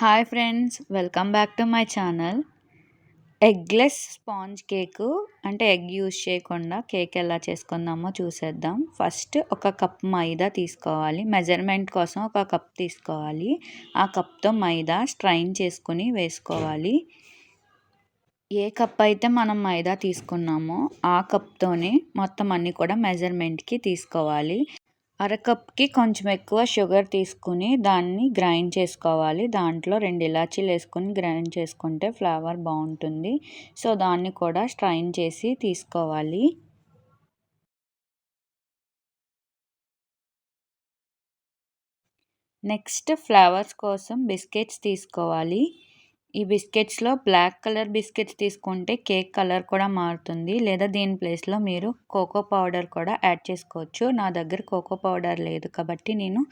Hi friends welcome back to my channel. Eggless sponge cake అంటే egg use చేయకుండా cake ఎలా చేసుకుందామో చూసేద్దాం. ఫస్ట్ ఒక కప్ మైదా తీసుకోవాలి. మెజర్మెంట్ కోసం ఒక కప్ తీసుకోవాలి. ఆ కప్తో మైదా స్ట్రైన్ చేసుకుని వేసుకోవాలి. ఏ కప్ అయితే మనం మైదా తీసుకున్నామో ఆ కప్తోనే మొత్తం అన్నీ కూడా మెజర్మెంట్కి తీసుకోవాలి. అరకప్కి కొంచెం ఎక్కువ షుగర్ తీసుకుని దాన్ని గ్రైండ్ చేసుకోవాలి. దాంట్లో రెండు ఇలాచీలు వేసుకొని గ్రైండ్ చేసుకుంటే ఫ్లేవర్ బాగుంటుంది. సో దాన్ని కూడా స్ట్రైన్ చేసి తీసుకోవాలి. నెక్స్ట్ ఫ్లేవర్స్ కోసం బిస్కెట్స్ తీసుకోవాలి. ఈ బిస్కెట్స్లో బ్లాక్ కలర్ బిస్కెట్స్ తీసుకుంటే కేక్ కలర్ కూడా మారుతుంది. లేదా దీని ప్లేస్లో మీరు కోకో పౌడర్ కూడా యాడ్ చేసుకోవచ్చు. నా దగ్గర కోకో పౌడర్ లేదు కాబట్టి నేను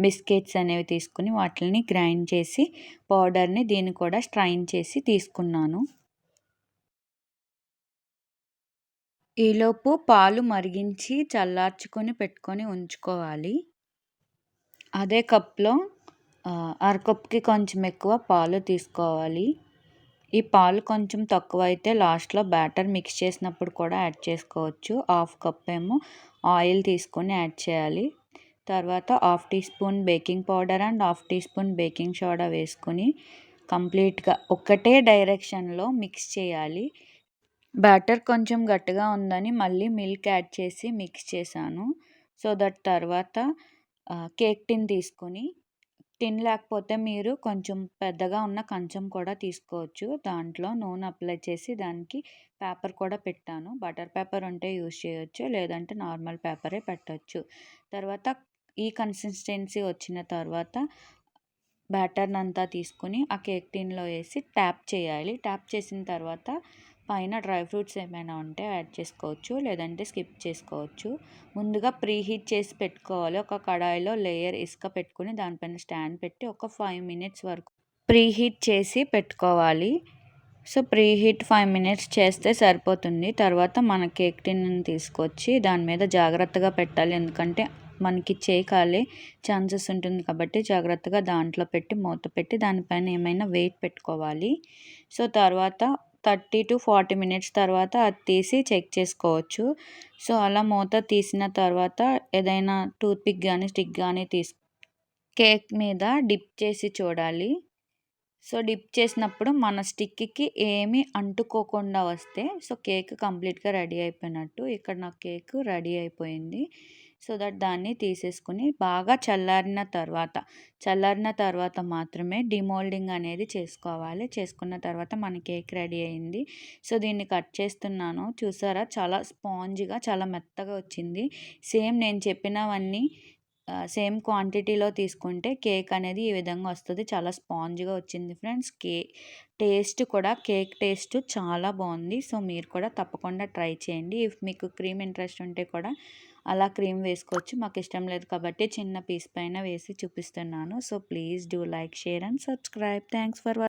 బిస్కెట్స్ అనేవి తీసుకుని వాటిని గ్రైండ్ చేసి పౌడర్ని దీన్ని కూడా స్ట్రైన్ చేసి తీసుకున్నాను. ఈలోపు పాలు మరిగించి చల్లార్చుకొని పెట్టుకొని ఉంచుకోవాలి. అదే కప్లో అరకప్కి కొంచెం ఎక్కువ పాలు తీసుకోవాలి. ఈ పాలు కొంచెం తక్కువ అయితే లాస్ట్లో బ్యాటర్ మిక్స్ చేసినప్పుడు కూడా యాడ్ చేసుకోవచ్చు. హాఫ్ కప్ ఏమో ఆయిల్ తీసుకొని యాడ్ చేయాలి. తర్వాత half teaspoon baking powder and half teaspoon baking soda వేసుకొని కంప్లీట్గా ఒకటే డైరెక్షన్లో మిక్స్ చేయాలి. బ్యాటర్ కొంచెం గట్టిగా ఉందని మళ్ళీ మిల్క్ యాడ్ చేసి మిక్స్ చేశాను. సో దట్ తర్వాత కేక్ టిన్ తీసుకొని టిన్ లేకపోతే మీరు కొంచెం పెద్దగా ఉన్న కంచం కూడా తీసుకోవచ్చు. దాంట్లో నూనె అప్లై చేసి దానికి పేపర్ కూడా పెట్టాను. బటర్ పేపర్ ఉంటే యూజ్ చేయొచ్చు లేదంటే నార్మల్ పేపరే పెట్టచ్చు. తర్వాత ఈ కన్సిస్టెన్సీ వచ్చిన తర్వాత బ్యాటర్ని అంతా తీసుకుని ఆ కేక్ టిన్లో వేసి ట్యాప్ చేయాలి. ట్యాప్ చేసిన తర్వాత పైన డ్రై ఫ్రూట్స్ ఏమైనా ఉంటే యాడ్ చేసుకోవచ్చు లేదంటే స్కిప్ చేసుకోవచ్చు. ముందుగా ప్రీ హీట్ చేసి పెట్టుకోవాలి. ఒక కడాయిలో లేయర్ ఇసుక పెట్టుకుని దానిపైన స్టాండ్ పెట్టి ఒక ఫైవ్ మినిట్స్ వరకు ప్రీ హీట్ చేసి పెట్టుకోవాలి. So preheat five minutes చేస్తే సరిపోతుంది. తర్వాత మన కేక్ టిన్ తీసుకొచ్చి దాని మీద జాగ్రత్తగా పెట్టాలి. ఎందుకంటే మనకి చేకాలే ఛాన్సెస్ ఉంటుంది కాబట్టి జాగ్రత్తగా దాంట్లో పెట్టి మూత పెట్టి దానిపైన ఏమైనా వెయిట్ పెట్టుకోవాలి. సో తర్వాత థర్టీ టు ఫార్టీ మినిట్స్ తర్వాత అది తీసి చెక్ చేసుకోవచ్చు. సో అలా మూత తీసిన తర్వాత ఏదైనా టూత్పిక్ కానీ స్టిక్ కానీ తీసు కేక్ మీద డిప్ చేసి చూడాలి. సో డిప్ చేసినప్పుడు మన స్టిక్కి ఏమీ అంటుకోకుండా వస్తే సో కేక్ కంప్లీట్గా రెడీ అయిపోయినట్టు. ఇక్కడ నా కేక్ రెడీ అయిపోయింది. సో దట్ దాన్ని తీసేసుకుని బాగా చల్లారిన తర్వాత చల్లారిన తర్వాత మాత్రమే డిమోల్డింగ్ అనేది చేసుకోవాలి. చేసుకున్న తర్వాత మన కేక్ రెడీ అయింది. సో దీన్ని కట్ చేస్తున్నాను. చూసారా? చాలా స్పాంజ్గా చాలా మెత్తగా వచ్చింది. సేమ్ నేను చెప్పినవన్నీ సేమ్ క్వాంటిటీలో తీసుకుంటే కేక్ అనేది ఈ విధంగా వస్తుంది. చాలా స్పాంజ్గా వచ్చింది ఫ్రెండ్స్. కే టేస్ట్ కూడా కేక్ టేస్ట్ చాలా బాగుంది. సో మీరు కూడా తప్పకుండా ట్రై చేయండి. ఇఫ్ మీకు క్రీమ్ ఇంట్రెస్ట్ ఉంటే కూడా అలా క్రీమ్ వేసుకోవచ్చు. మాకు ఇష్టం లేదు కాబట్టి చిన్న పీస్ పైన వేసి చూపిస్తున్నాను. So please do like share and subscribe. Thanks for